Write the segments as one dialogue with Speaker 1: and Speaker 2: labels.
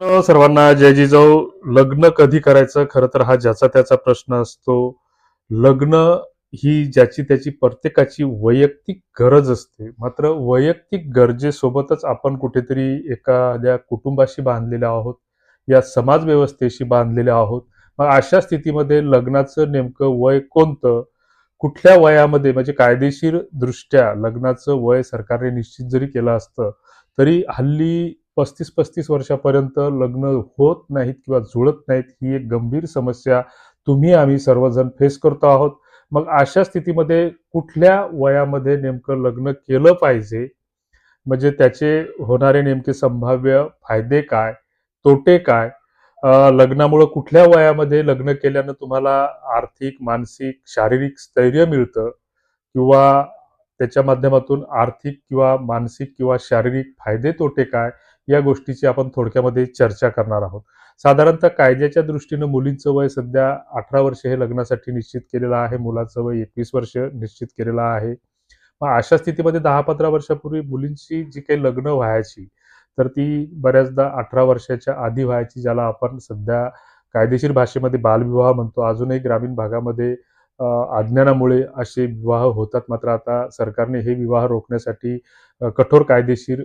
Speaker 1: सर्वांना जय जिजाऊ लग्न कधी करायचं? खरं तर हा ज्याचा त्याचा प्रश्न असतो. लग्न ही ज्याची त्याची प्रत्येकाची वैयक्तिक गरज असते. मात्र वैयक्तिक गरजेसोबतच आपण कुठेतरी एखाद्या कुटुंबाशी बांधलेले आहोत या समाज व्यवस्थेशी बांधलेले आहोत. मग अशा स्थितीमध्ये लग्नाचं नेमकं वय कोणतं? कुठल्या वयामध्ये? म्हणजे कायदेशीर दृष्ट्या लग्नाचं वय सरकारने निश्चित जरी केलं असतं तरी हल्ली पस्तीस पस्तीस वर्षापर्यंत लग्न होत नाहीत किंवा जुळत नाहीत ही एक गंभीर समस्या तुम्ही आम्ही सर्वजण फेस करतो आहोत. मग अशा स्थितीमध्ये कुठल्या वयामध्ये नेमकं लग्न केलं पाहिजे? म्हणजे त्याचे होणारे नेमके संभाव्य फायदे काय तोटे काय? लग्नामुळं कुठल्या वयामध्ये लग्न केल्यानं तुम्हाला आर्थिक मानसिक शारीरिक स्थैर्य मिळतं? किंवा त्याच्या माध्यमातून आर्थिक किंवा मानसिक किंवा शारीरिक फायदे तोटे काय? या गोष्टीची आपण थोडक्यामध्ये चर्चा करणार आहोत. साधारणतः कायद्याच्या दृष्टीनं मुलींचं वय सध्या अठरा वर्ष हे लग्नासाठी निश्चित केलेलं आहे. मुलाचं वय एकवीस वर्ष निश्चित केलेलं आहे. मग अशा स्थितीमध्ये दहा पंधरा वर्षापूर्वी मुलींची जी काही लग्न व्हायची तर ती बऱ्याचदा अठरा वर्षाच्या आधी व्हायची ज्याला आपण सध्या कायदेशीर भाषेमध्ये बालविवाह म्हणतो. अजूनही ग्रामीण भागामध्ये अज्ञानामुळे असे विवाह होतात. मात्र आता सरकारने हे विवाह रोखण्यासाठी कठोर कायदेशीर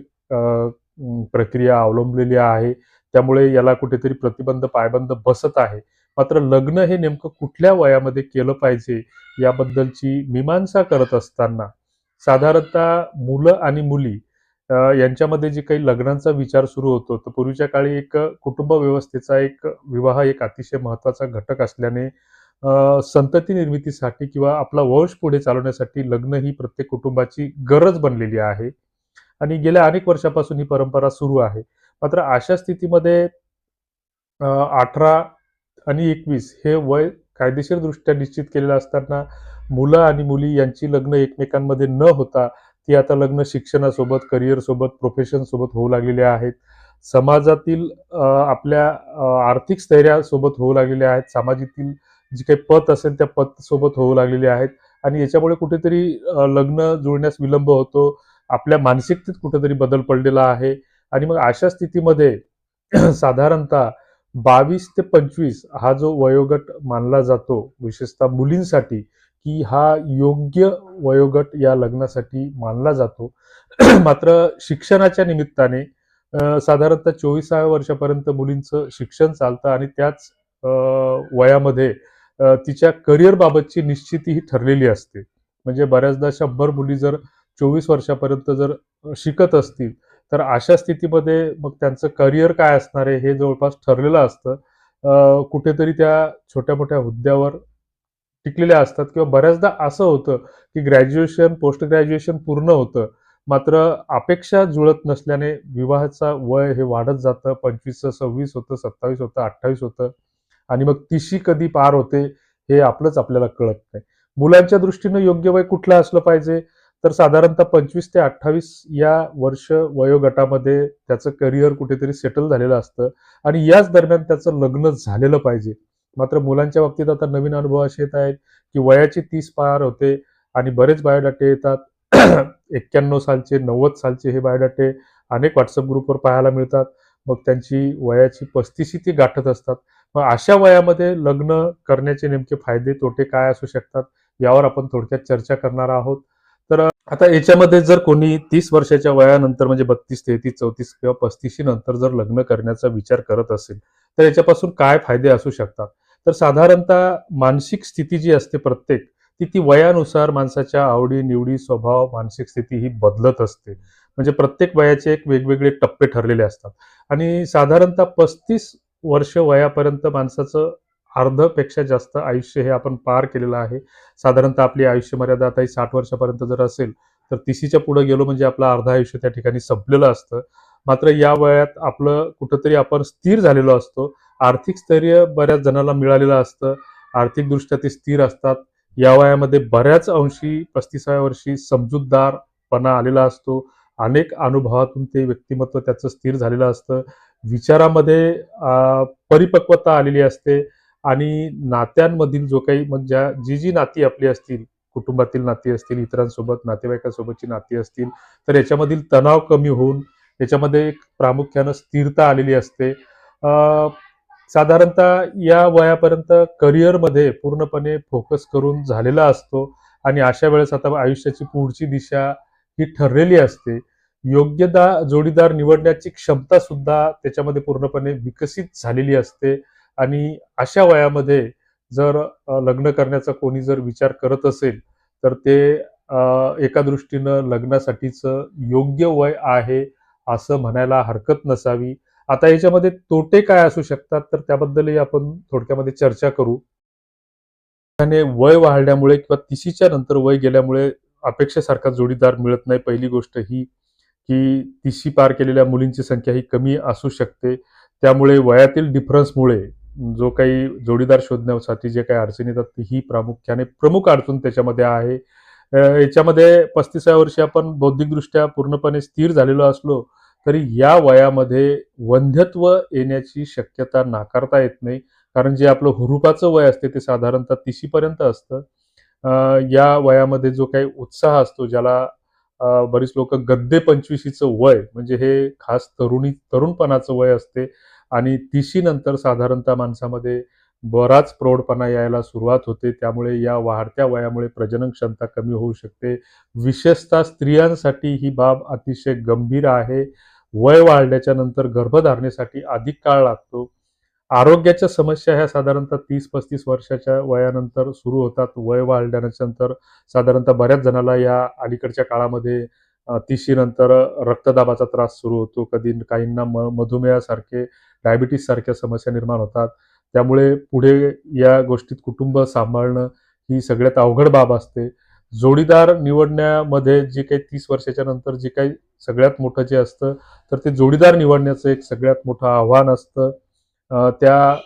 Speaker 1: प्रक्रिया अवलंबलेली आहे. त्यामुळे याला कुठेतरी प्रतिबंध पायबंद बसत आहे. मात्र लग्न हे नेमकं कुठल्या वयामध्ये केलं पाहिजे याबद्दलची मीमांसा करत असताना साधारणतः मुलं आणि मुली यांच्यामध्ये जे काही लग्नांचा विचार सुरू होतो तर पूर्वीच्या काळी एक कुटुंब व्यवस्थेचा एक विवाह एक अतिशय महत्त्वाचा घटक असल्याने संतती निर्मितीसाठी किंवा आपला वंश पुढे चालवण्यासाठी लग्न ही प्रत्येक कुटुंबाची गरज बनलेली आहे. आणि गेल्या अनेक वर्षापासून ही परंपरा सुरू आहे. मात्र अशा स्थितीमध्ये अठरा आणि एकवीस हे वय कायदेशीरदृष्ट्या निश्चित केलेलं असताना मुलं आणि मुली यांची लग्न एकमेकांमध्ये न होता ती आता लग्न शिक्षणासोबत करिअरसोबत प्रोफेशनसोबत होऊ लागलेली आहेत. समाजातील आपल्या आर्थिक स्थैर्यासोबत होऊ लागलेले आहेत. समाजातील जी काही पत असेल त्या पत सोबत होऊ लागलेली आहेत. आणि याच्यामुळे कुठेतरी लग्न जुळण्यास विलंब होतो. आपल्या मानसिकतेत कुठेतरी बदल पडलेला आहे. आणि मग अशा स्थितीमध्ये साधारणतः बावीस ते पंचवीस हा जो वयोगट मानला जातो विशेषतः मुलींसाठी की हा योग्य वयोगट या लग्नासाठी मानला जातो. मात्र शिक्षणाच्या निमित्ताने साधारणतः चोवीसाव्या वर्षापर्यंत मुलींचं शिक्षण चालतं आणि त्याच वयामध्ये तिच्या करिअरबाबतची निश्चिती ही ठरलेली असते. म्हणजे बऱ्याचदा शंभर मुली जर चोवीस वर्षापर्यंत जर शिकत असतील तर अशा स्थितीमध्ये मग त्यांचं करिअर काय असणार आहे हे जवळपास ठरलेलं असतं. कुठेतरी त्या छोट्या मोठ्या हुद्द्यावर टिकलेल्या असतात किंवा बऱ्याचदा असं होतं की ग्रॅज्युएशन पोस्ट ग्रॅज्युएशन पूर्ण होतं मात्र अपेक्षा जुळत नसल्याने विवाहाचा वय हे वाढत जातं पंचवीसचं सव्वीस होतं सत्तावीस होतं अठ्ठावीस होतं आणि मग तिशी कधी पार होते हे आपलंच आपल्याला कळत नाही. मुलांच्या दृष्टीनं योग्य वय कुठलं असलं पाहिजे? तर साधारणतः पंचवीस ते अठ्ठावीस या वर्ष वयोगटामध्ये त्याचं करिअर कुठेतरी सेटल झालेलं असतं. आणि याच दरम्यान त्याचं लग्न झालेलं पाहिजे. मात्र मुलांच्या बाबतीत आता नवीन अनुभव असे येत आहेत की वयाची तीस पार होते आणि बरेच बायोडाटे येतात. एक्क्याण्णव सालचे नव्वद सालचे हे बायोडाटे अनेक व्हॉट्सअप ग्रुपवर पाहायला मिळतात. मग त्यांची वयाची पस्तीशी ती गाठत असतात. मग अशा वयामध्ये लग्न करण्याचे नेमके फायदे तोटे काय असू शकतात यावर आपण थोडक्यात चर्चा करणार आहोत. आता याच्यामध्ये जर कोणी तीस वर्षाच्या वयानंतर म्हणजे बत्तीस तेहतीस चौतीस किंवा पस्तीशी नंतर जर लग्न करण्याचा विचार करत असेल तर याच्यापासून काय फायदे असू शकतात? तर साधारणतः मानसिक स्थिती जी असते प्रत्येक ती ती वयानुसार माणसाच्या आवडी निवडी स्वभाव मानसिक स्थिती ही बदलत असते. म्हणजे प्रत्येक वयाचे एक वेगवेगळे टप्पे ठरलेले असतात. आणि साधारणतः पस्तीस वर्ष वयापर्यंत माणसाचं अर्धपेक्षा जास्त आयुष्य हे आपण पार केलेलं आहे. साधारणतः आपली आयुष्य मर्यादा आता ही साठ वर्षापर्यंत जर असेल तर तिशीच्या पुढे गेलो म्हणजे आपलं अर्ध आयुष्य त्या ठिकाणी संपलेलं असतं. मात्र या वयात आपलं कुठंतरी आपण स्थिर झालेलो असतो. आर्थिक स्थैर्य बऱ्याच जणांना मिळालेलं असतं. आर्थिकदृष्ट्या ते स्थिर असतात. या वयामध्ये बऱ्याच अंशी पस्तीसाव्या वर्षी समजूतदारपणा आलेला असतो. अनेक अनुभवातून ते व्यक्तिमत्व त्याचं स्थिर झालेलं असतं. विचारामध्ये परिपक्वता आलेली असते. आणि नात्यांमधील जो काही म्हणजे जी जी नाती आपली असतील कुटुंबातील नाती असतील इतरांसोबत नातेवाईकांसोबतची नाती असतील तर याच्यामधील तणाव कमी होऊन याच्यामध्ये एक प्रामुख्यानं स्थिरता आलेली असते. साधारणतः या वयापर्यंत करिअरमध्ये पूर्णपणे फोकस करून झालेला असतो आणि अशा वेळेस आता आयुष्याची पुढची दिशा ही ठरलेली असते. योग्यदा जोडीदार निवडण्याची क्षमता सुद्धा त्याच्यामध्ये पूर्णपणे विकसित झालेली असते. आणि अशा वयामध्ये जर लग्न करण्याचा कोणी जर विचार करत असेल तर ते एका दृष्टीनं लग्नासाठीचं योग्य वय आहे असं म्हणायला हरकत नसावी. आता याच्यामध्ये तोटे काय असू शकतात? तर त्याबद्दलही आपण थोडक्यामध्ये चर्चा करू. त्याने वय वाढल्यामुळे किंवा तिशीच्या नंतर वय गेल्यामुळे अपेक्षेसारखा जोडीदार मिळत नाही. पहिली गोष्ट ही की तिशी पार केलेल्या मुलींची संख्या ही कमी असू शकते. त्यामुळे वयातील डिफरन्समुळे जो काही जोडीदार शोधण्यासाठी जे काही अडचणी येतात ही प्रामुख्याने प्रमुख अडचण त्याच्यामध्ये आहे. याच्यामध्ये पस्तीसाव्या वर्षी आपण बौद्धिकदृष्ट्या पूर्णपणे स्थिर झालेलो असलो तरी या वयामध्ये वंध्यत्व येण्याची शक्यता नाकारता येत नाही. कारण जे आपलं हुरूपाचं वय असते ते साधारणतः तिशीपर्यंत असतं. या वयामध्ये जो काही उत्साह असतो ज्याला बरीच लोक गद्दे पंचवीशीचं वय म्हणजे हे खास तरुणी तरुणपणाचं वय असते आणि तिशी नंतर साधारणतः माणसामध्ये बराच प्रौढपणा यायला सुरुवात होते. त्यामुळे या वाढत्या वयामुळे प्रजनन क्षमता कमी होऊ शकते. विशेषतः स्त्रियांसाठी ही बाब अतिशय गंभीर आहे. वय वाढल्याच्या नंतर गर्भधारणेसाठी अधिक काळ लागतो. आरोग्याच्या समस्या ह्या साधारणतः तीस पस्तीस वर्षाच्या वयानंतर सुरू होतात. वय वाढल्यानंतर साधारणतः बऱ्याच जणाला या अलीकडच्या काळामध्ये तिशीनंतर रक्तदाबाचा त्रास सुरू होतो. कधी काहींना म मधुमेहासारखे डायबिटीस सारख्या समस्या निर्माण होतात. त्यामुळे पुढे या गोष्टीत कुटुंब सांभाळणं ही सगळ्यात अवघड बाब असते. जोडीदार निवडण्यामध्ये जे काही तीस वर्षाच्या नंतर जे काही सगळ्यात मोठं जे असतं तर ते जोडीदार निवडण्याचं एक सगळ्यात मोठं आव्हान असतं. त्या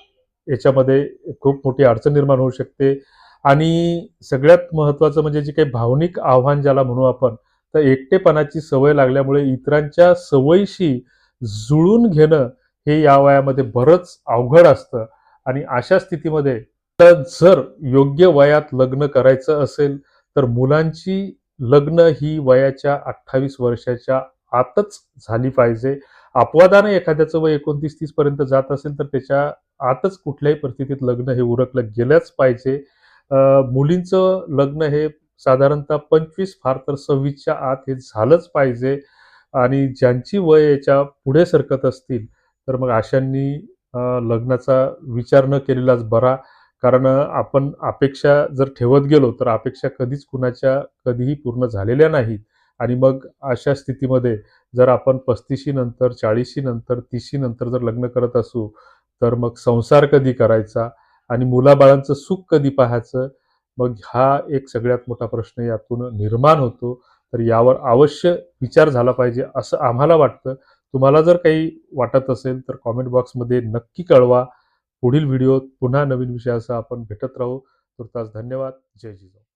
Speaker 1: याच्यामध्ये खूप मोठी अडचण निर्माण होऊ शकते. आणि सगळ्यात महत्त्वाचं म्हणजे जे काही भावनिक आव्हान ज्याला म्हणू आपण तर एकटेपणाची सवय लागल्यामुळे इतरांच्या सवयीशी जुळून घेणं हे या वयामध्ये बरंच अवघड असतं. आणि अशा स्थितीमध्ये तर जर योग्य वयात लग्न करायचं असेल तर मुलांची लग्न ही वयाच्या अठ्ठावीस वर्षाच्या आतच झाली पाहिजे. अपवादानं एखाद्याचं वय एकोणतीस तीस पर्यंत जात असेल तर त्याच्या आतच कुठल्याही परिस्थितीत लग्न हे उरकलं गेलंच पाहिजे. मुलींचं लग्न हे साधारणतः पंचवीस फार तर सव्वीसच्या आत हे झालंच पाहिजे. आणि ज्यांची वय याच्यापुढे सरकत असतील तर मग अशांनी लग्नाचा विचार न केलेलाच बरा. कारण आपण अपेक्षा जर ठेवत गेलो तर अपेक्षा कधीच कुणाच्या कधीही पूर्ण झालेल्या नाहीत. आणि मग अशा स्थितीमध्ये जर आपण पस्तीशी नंतर चाळीशी नंतर तीसशी नंतर जर लग्न करत असू तर मग संसार कधी करायचा? आणि मुलाबाळांचं सुख कधी पाहायचं? मग हा एक सगळ्यात मोठा प्रश्न यातून निर्माण होतो. तर यावर अवश्य विचार झाला पाहिजे असं आम्हाला वाटतं. तुम्हाला जर काही वाटत असेल तर कॉमेंट बॉक्समध्ये नक्की कळवा. पुढील व्हिडिओत पुन्हा नवीन विषयासह आपण भेटत राहू. तुर्तास धन्यवाद. जय जिजाऊ.